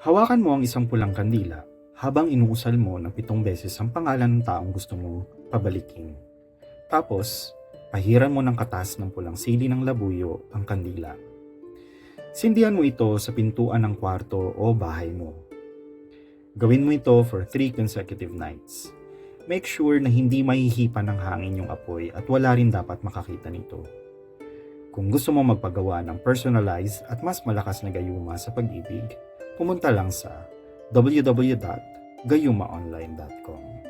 Hawakan mo ang isang pulang kandila habang inuusal mo ng pitong beses ang pangalan ng taong gusto mong pabalikin. Tapos, pahiran mo ng katas ng pulang sili ng labuyo ang kandila. Sindihan mo ito sa pintuan ng kwarto o bahay mo. Gawin mo ito for 3 consecutive nights. Make sure na hindi mahihipan ng hangin yung apoy at wala rin dapat makakita nito. Kung gusto mo magpagawa ng personalized at mas malakas na gayuma sa pag-ibig, pumunta lang sa www.gayumaonline.com.